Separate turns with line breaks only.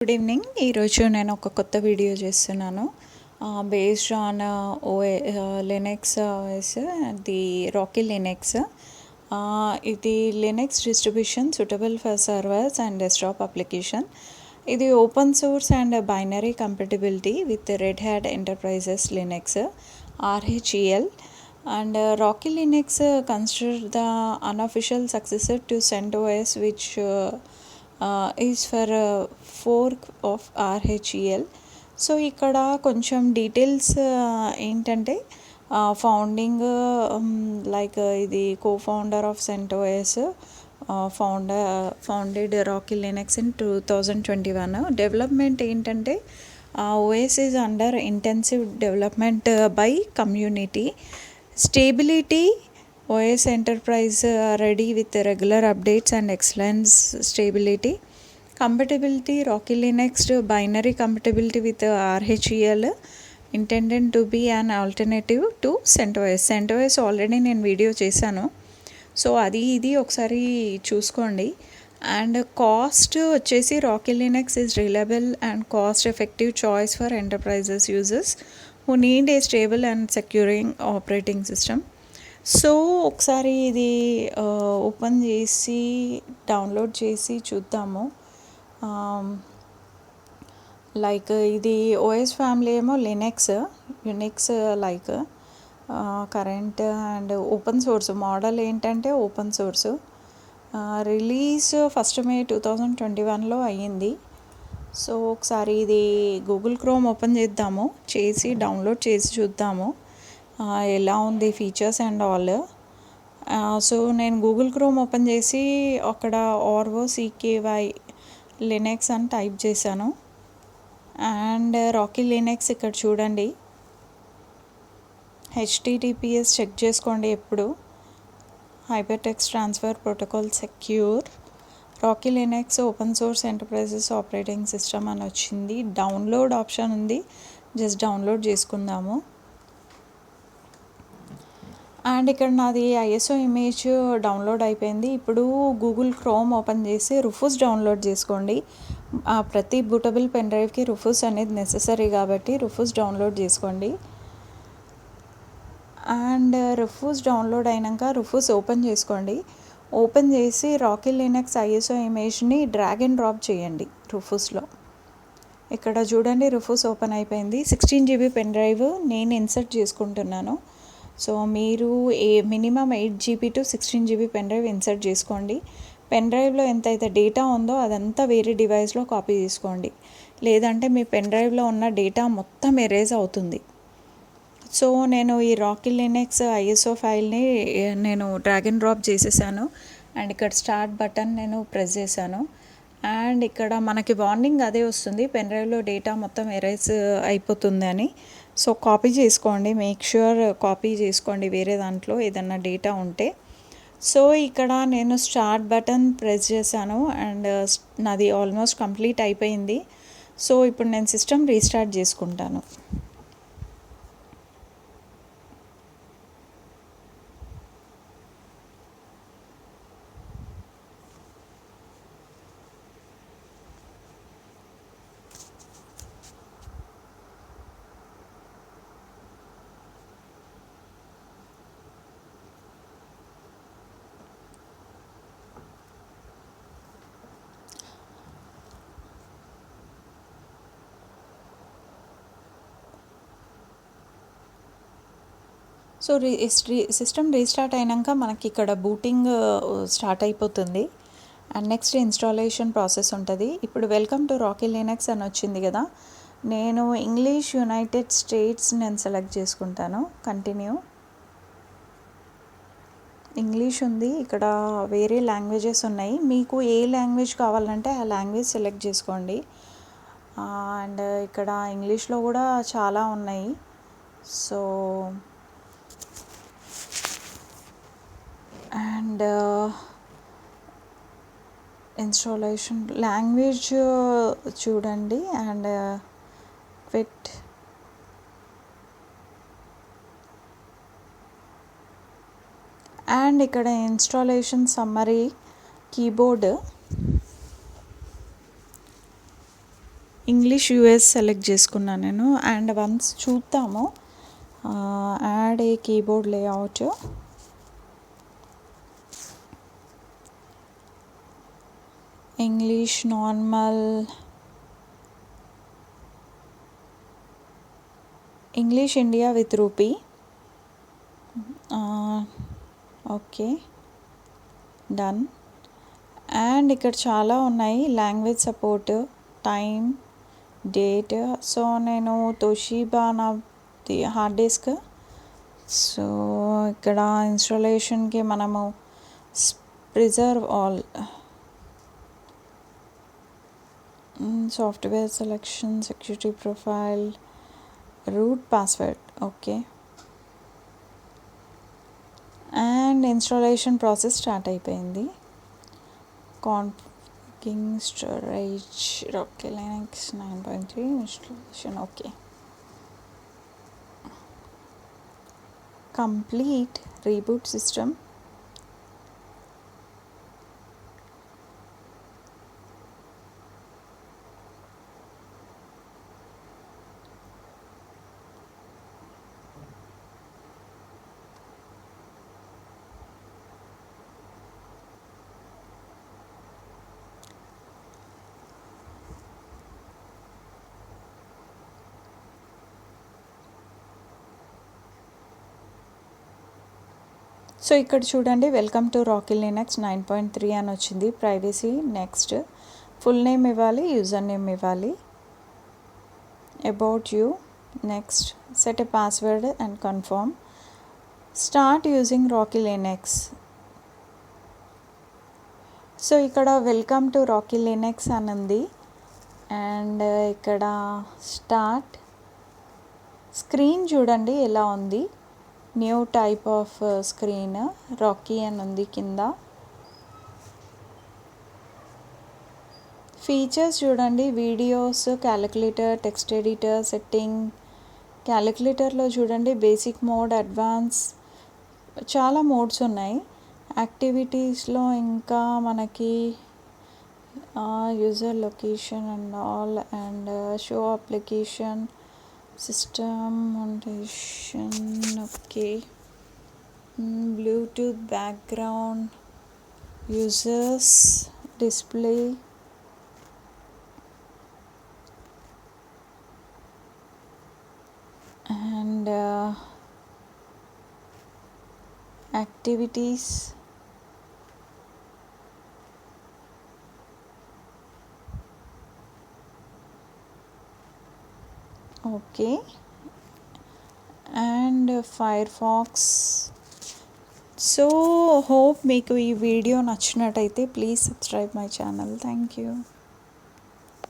Good evening ఈరోజు నేను ఒక కొత్త వీడియో చేస్తున్నాను. Based on O A Linux OS the Rocky Linux ఇది Linux distribution suitable for servers and desktop application ఇది open source and binary compatibility with red hat enterprises Linux RHEL and uh, Rocky Linux uh, consider the unofficial successor to CentOS, which uh, is for fork of RHEL so ఇక్కడ కొంచెం details ఏంటంటే founding like ఇది co founder of CentOS founder founded Rocky Linux in two thousand twenty one development ఏంటంటే OS is under intensive development by community stability OS enterprise ready with regular updates and excellence stability compatibility Rocky Linux binary compatibility with RHEL intended to be an alternative to CentOS CentOS already నేను video చేశాను. So అది ఇది ఒకసారి చూసుకోండి. And cost వచ్చేసి Rocky Linux is reliable and cost effective choice for enterprises uses who need a stable and securing operating system so ఒకసారి ఇది open చేసి డౌన్లోడ్ చేసి చూద్దాము. లైక్ ఇది ఓఎస్ ఫ్యామిలీ ఏమో Linux Unix like current and open source. Model ఏంటంటే open source. Release first May two thousand twenty వన్లో అయ్యింది. సో ఒకసారి ఇది గూగుల్ క్రోమ్ ఓపెన్ చేద్దాము. చేసి డౌన్లోడ్ చేసి చూద్దాము. ఎలా ఉంది ఫీచర్స్ అండ్ ఆల్ సో నేను గూగుల్ క్రోమ్ ఓపెన్ చేసి అక్కడ R O C K Y Linux అని టైప్ చేశాను. అండ్ రాకీ లినెక్స్ ఇక్కడ చూడండి. హెచ్టిటిపిఎస్ చెక్ చేసుకోండి ఎప్పుడు. Hypertext transfer protocol secure Rocky Linux open source enterprises operating system అని వచ్చింది. డౌన్లోడ్ ఆప్షన్ ఉంది. జస్ట్ డౌన్లోడ్ చేసుకుందాము. అండ్ ఇక్కడ నాది ఐఎస్ఓ ఇమేజ్ డౌన్లోడ్ అయిపోయింది. ఇప్పుడు గూగుల్ క్రోమ్ ఓపెన్ చేసి రుఫూస్ డౌన్లోడ్ చేసుకోండి. ప్రతి బూటబుల్ పెన్ డ్రైవ్కి రుఫూస్ అనేది నెససరీ కాబట్టి రుఫూస్ డౌన్లోడ్ చేసుకోండి. అండ్ రుఫూస్ డౌన్లోడ్ అయినాక రుఫూస్ ఓపెన్ చేసుకోండి. ఓపెన్ చేసి రాకీ లినక్స్ ఐఎస్ఓ ఇమేజ్ని డ్రాగ్ అండ్ డ్రాప్ చేయండి రుఫూస్లో ఇక్కడ చూడండి రుఫూస్ ఓపెన్ అయిపోయింది. సిక్స్టీన్ జీబీ పెన్ డ్రైవ్ నేను ఇన్సర్ట్ చేసుకుంటున్నాను. సో మీరు a minimum eight GB to sixteen GB pen drive insert చేసుకోండి. పెన్ డ్రైవ్లో ఎంత అయితే డేటా ఉందో అదంతా వేరే డివైస్లో కాపీ చేసుకోండి. లేదంటే మీ పెన్ డ్రైవ్లో ఉన్న డేటా మొత్తం ఎరేజ్ అవుతుంది. సో నేను ఈ రాకిల్ లినెక్స్ ఐఎస్ఓ ఫైల్ని నేను డ్రాగ్ అండ్ డ్రాప్ చేసేసాను. అండ్ ఇక్కడ స్టార్ట్ బటన్ నేను ప్రెస్ చేశాను. అండ్ ఇక్కడ మనకి వార్నింగ్ అదే వస్తుంది. పెన్ డ్రైవ్లో డేటా మొత్తం ఎరేజ్ అయిపోతుంది అని సో కాపీ చేసుకోండి మేక్ ష్యూర్ కాపీ చేసుకోండి వేరే దాంట్లో ఏదన్నా డేటా ఉంటే. సో ఇక్కడ నేను స్టార్ట్ బటన్ ప్రెస్ చేశాను అండ్ uh, నాది ఆల్మోస్ట్ కంప్లీట్ అయిపోయింది. సో ఇప్పుడు నేను సిస్టమ్ రీస్టార్ట్ చేసుకుంటాను. సో రీ సిస్టమ్ రీస్టార్ట్ అయినాక మనకి ఇక్కడ బూటింగ్ స్టార్ట్ అయిపోతుంది. అండ్ నెక్స్ట్ ఇన్స్టాలేషన్ ప్రాసెస్ ఉంటుంది. ఇప్పుడు వెల్కమ్ టు రాకీ లినక్స్ అని వచ్చింది కదా. నేను ఇంగ్లీష్ యునైటెడ్ స్టేట్స్ నేను సెలెక్ట్ చేసుకుంటాను. కంటిన్యూ. ఇంగ్లీష్ ఉంది. ఇక్కడ వేరే లాంగ్వేజెస్ ఉన్నాయి. మీకు ఏ లాంగ్వేజ్ కావాలంటే ఆ లాంగ్వేజ్ సెలెక్ట్ చేసుకోండి. అండ్ ఇక్కడ ఇంగ్లీష్లో కూడా చాలా ఉన్నాయి. సో అండ్ ఇన్స్టాలేషన్ లాంగ్వేజ్ చూడండి అండ్ క్విట్ అండ్ ఇక్కడ installation summary keyboard English US select చేసుకున్నాను నేను. అండ్ వన్స్ చూద్దాము. Add a keyboard layout English normal English India with rupee okay done and ఇక్కడ చాలా ఉన్నాయి. Language support time date so నేను Toshiba నా హార్డ్ డిస్క్ సో ఇక్కడ ఇన్స్టాలేషన్కి మనము preserve all software selection security profile root password okay and installation process start అయిపోయింది. Configuring storage okay Linux nine point three installation okay complete reboot system so ఇక్కడ చూడండి welcome to Rocky Linux nine point three అని వచ్చింది. Privacy next full name ఇవ్వాలి user name ఇవ్వాలి. About you next set a password and confirm start using Rocky Linux so ఇక్కడ welcome to Rocky Linux అని ఉంది and ఇక్కడ start screen చూడండి ఎలా ఉంది. New type of screen Rocky అని ఉంది కింద. ఫీచర్స్ చూడండి. Videos calculator text editor setting. క్యాలిక్యులేటర్లో చూడండి. Basic mode advance. చాలా మోడ్స్ ఉన్నాయి. యాక్టివిటీస్లో ఇంకా మనకి user location and all and show application. system foundation okay. Mm, Bluetooth background users display. And uh, activities. Okay. And Firefox so hope మీకు ఈ video నచ్చినట్టయితే please subscribe my channel. Thank you.